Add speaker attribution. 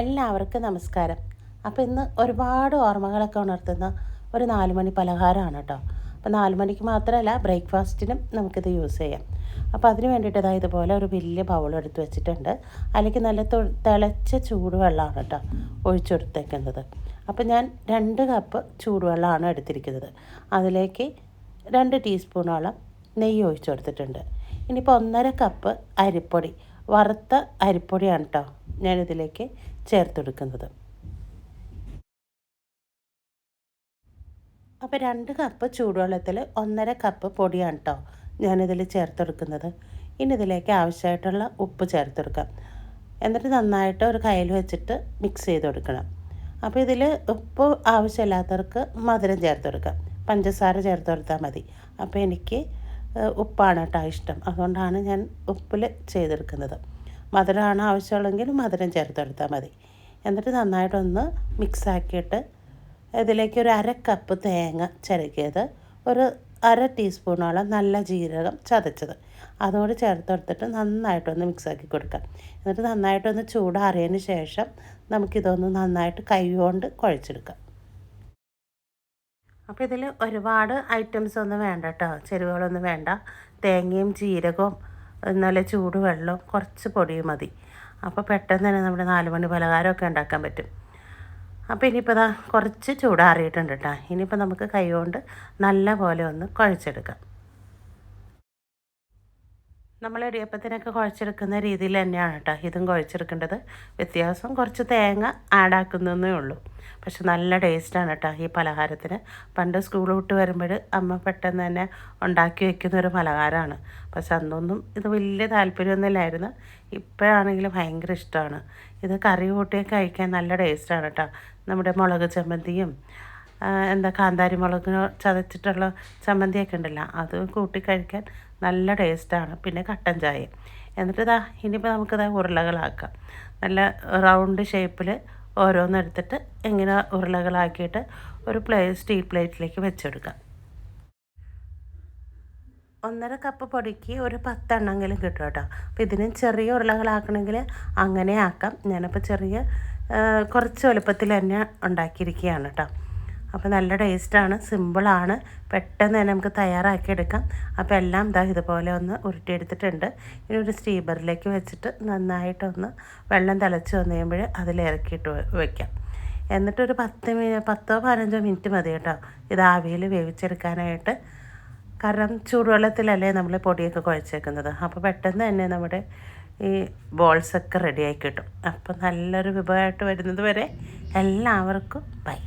Speaker 1: എല്ലാവർക്കും നമസ്കാരം. അപ്പോൾ ഇന്ന് ഒരുപാട് ഓർമ്മകളൊക്കെ ഉണർത്തുന്ന ഒരു നാലുമണി പലഹാരമാണ് കേട്ടോ. അപ്പോൾ നാല് മണിക്ക് മാത്രമല്ല ബ്രേക്ക്ഫാസ്റ്റിനും നമുക്കിത് യൂസ് ചെയ്യാം. അപ്പോൾ അതിന് വേണ്ടിയിട്ട് ഇതാ ഇതുപോലെ ഒരു വലിയ ബൗൾ എടുത്ത് വെച്ചിട്ടുണ്ട്. അതിലേക്ക് നല്ല തിളച്ച ചൂടുവെള്ളമാണ് കേട്ടോ ഒഴിച്ചെടുത്തേക്കുന്നത് അപ്പോൾ ഞാൻ രണ്ട് കപ്പ് ചൂടുവെള്ളമാണ് എടുത്തിരിക്കുന്നത്. അതിലേക്ക് രണ്ട് ടീസ്പൂണോളം നെയ്യ് ഒഴിച്ചു കൊടുത്തിട്ടുണ്ട്. ഇനിയിപ്പോൾ ഒന്നര കപ്പ് അരിപ്പൊടി വറുത്ത അരിപ്പൊടിയാണ് കേട്ടോ ഞാനിതിലേക്ക് ചേർത്തെടുക്കുന്നത്. അപ്പോൾ രണ്ട് കപ്പ് ചൂടുവെള്ളത്തിൽ ഒന്നര കപ്പ് പൊടിയാണ് കേട്ടോ ഞാനിതിൽ ചേർത്തെടുക്കുന്നത്. ഇനി ഇതിലേക്ക് ആവശ്യമായിട്ടുള്ള ഉപ്പ് ചേർത്തെടുക്കാം. എന്നിട്ട് നന്നായിട്ട് ഒരു കയ്യിൽ വെച്ചിട്ട് മിക്സ് ചെയ്ത് കൊടുക്കണം അപ്പോൾ ഇതിൽ ഉപ്പ് ആവശ്യമില്ലാത്തവർക്ക് മധുരം ചേർത്തെടുക്കാം. പഞ്ചസാര ചേർത്ത് കൊടുത്താൽ മതി. അപ്പോൾ എനിക്ക് ഉപ്പാണ് കേട്ടോ ഇഷ്ടം. അതുകൊണ്ടാണ് ഞാൻ ഉപ്പിൽ ചെയ്തെടുക്കുന്നത്. മധുരമാണ് ആവശ്യമുള്ളെങ്കിൽ മധുരം ചേർത്തെടുത്താൽ മതി. എന്നിട്ട് നന്നായിട്ടൊന്ന് മിക്സാക്കിയിട്ട് ഇതിലേക്ക് ഒരു അര കപ്പ് തേങ്ങ ചിരകിയത് ഒരു അര ടീസ്പൂണോളം നല്ല ജീരകം ചതച്ചത്. അതോട് ചേർത്തെടുത്തിട്ട് നന്നായിട്ടൊന്ന് മിക്സാക്കി കൊടുക്കാം. എന്നിട്ട് നന്നായിട്ടൊന്ന് ചൂടാറിയതിന് ശേഷം നമുക്കിതൊന്ന് നന്നായിട്ട് കൈ കൊണ്ട് കുഴച്ചെടുക്കാം. അപ്പോൾ ഇതിൽ ഒരുപാട് ഐറ്റംസ് ഒന്നും വേണ്ട കേട്ടോ. ചെരുവകളൊന്നും വേണ്ട. തേങ്ങയും ജീരകവും നല്ല ചൂടുവെള്ളവും കുറച്ച് പൊടിയും മതി. അപ്പോൾ പെട്ടെന്ന് തന്നെ നമ്മുടെ നാലുമണി പലഹാരമൊക്കെ ഉണ്ടാക്കാൻ പറ്റും. അപ്പോൾ ഇനിയിപ്പോൾ ഇതാ കുറച്ച് ചൂടാറിയിട്ടുണ്ട് കേട്ടോ ഇനിയിപ്പോൾ നമുക്ക് കൈ കൊണ്ട് നല്ല പോലെ ഒന്ന് കുഴച്ചെടുക്കാം. നമ്മൾ ഇടിയപ്പത്തിനൊക്കെ കുഴച്ചെടുക്കുന്ന രീതിയിൽ തന്നെയാണ് കേട്ടോ ഇതും കുഴച്ചെടുക്കേണ്ടത്. വ്യത്യാസം കുറച്ച് തേങ്ങ ആഡാക്കുന്നതേ ഉള്ളൂ. പക്ഷെ നല്ല ടേസ്റ്റാണ് കേട്ടോ ഈ പലഹാരത്തിന്. പണ്ട് സ്കൂൾ വിട്ട് വരുമ്പോൾ അമ്മ പെട്ടെന്ന് തന്നെ ഉണ്ടാക്കി വെക്കുന്ന ഒരു പലഹാരമാണ്. പക്ഷെ അന്നൊന്നും ഇത് വലിയ താല്പര്യമൊന്നുമില്ലായിരുന്നു. ഇപ്പോഴാണെങ്കിൽ ഭയങ്കര ഇഷ്ടമാണ്. ഇത് കറി കൂട്ടിയൊക്കെ കഴിക്കാൻ നല്ല ടേസ്റ്റാണ് കേട്ടോ. നമ്മുടെ മുളക് ചമ്മന്തിയും എന്താ കാന്താരി മുളക് ചതച്ചിട്ടുള്ള ചമ്മന്തിയൊക്കെ ഉണ്ടല്ലോ അത് കൂട്ടി കഴിക്കാൻ നല്ല ടേസ്റ്റാണ് പിന്നെ കട്ടൻ ചായ. എന്നിട്ട് ഇനിയിപ്പോൾ നമുക്കിതാ ഉരുളകളാക്കാം. നല്ല റൗണ്ട് ഷേപ്പിൽ ഓരോന്നെടുത്തിട്ട് ഇങ്ങനെ ഉരുളകളാക്കിയിട്ട് ഒരു പ്ലേ സ്റ്റീൽ പ്ലേറ്റിലേക്ക് വെച്ചെടുക്കാം. ഒന്നര കപ്പ് പൊടിക്ക് ഒരു പത്തെണ്ണമെങ്കിലും കിട്ടും കേട്ടോ. അപ്പോൾ ഇതിന് ചെറിയ ഉരുളകളാക്കണമെങ്കിൽ അങ്ങനെ ആക്കാം. ഞാനപ്പോൾ ചെറിയ കുറച്ച് വലുപ്പത്തിൽ തന്നെ ഉണ്ടാക്കിയിരിക്കുകയാണ് കേട്ടോ. അപ്പോൾ നല്ല ടേസ്റ്റാണ് സിമ്പിളാണ് പെട്ടെന്ന് തന്നെ നമുക്ക് തയ്യാറാക്കിയെടുക്കാം അപ്പോൾ എല്ലാം ഇതാ ഇതുപോലെ ഒന്ന് ഉരുട്ടിയെടുത്തിട്ടുണ്ട്. ഇനി ഒരു സ്റ്റീബറിലേക്ക് വെച്ചിട്ട് നന്നായിട്ടൊന്ന് വെള്ളം തിളച്ച് വന്നു കഴിയുമ്പോൾ അതിലിറക്കിയിട്ട് വയ്ക്കാം എന്നിട്ടൊരു പത്ത് മിനിറ്റ് പത്തോ പതിനഞ്ചോ മിനിറ്റ് മതി കേട്ടോ. ഇത് ആവിയിൽ വേവിച്ചെടുക്കാനായിട്ട്. കാരണം ചൂടുവെള്ളത്തിലല്ലേ നമ്മൾ പൊടിയൊക്കെ കുഴച്ചേക്കുന്നത്. അപ്പോൾ പെട്ടെന്ന് തന്നെ നമ്മുടെ ഈ ബോൾസൊക്കെ റെഡിയായി കിട്ടും. അപ്പോൾ നല്ലൊരു വിഭവമായിട്ട് വരുന്നത് വരെ എല്ലാവർക്കും ബൈ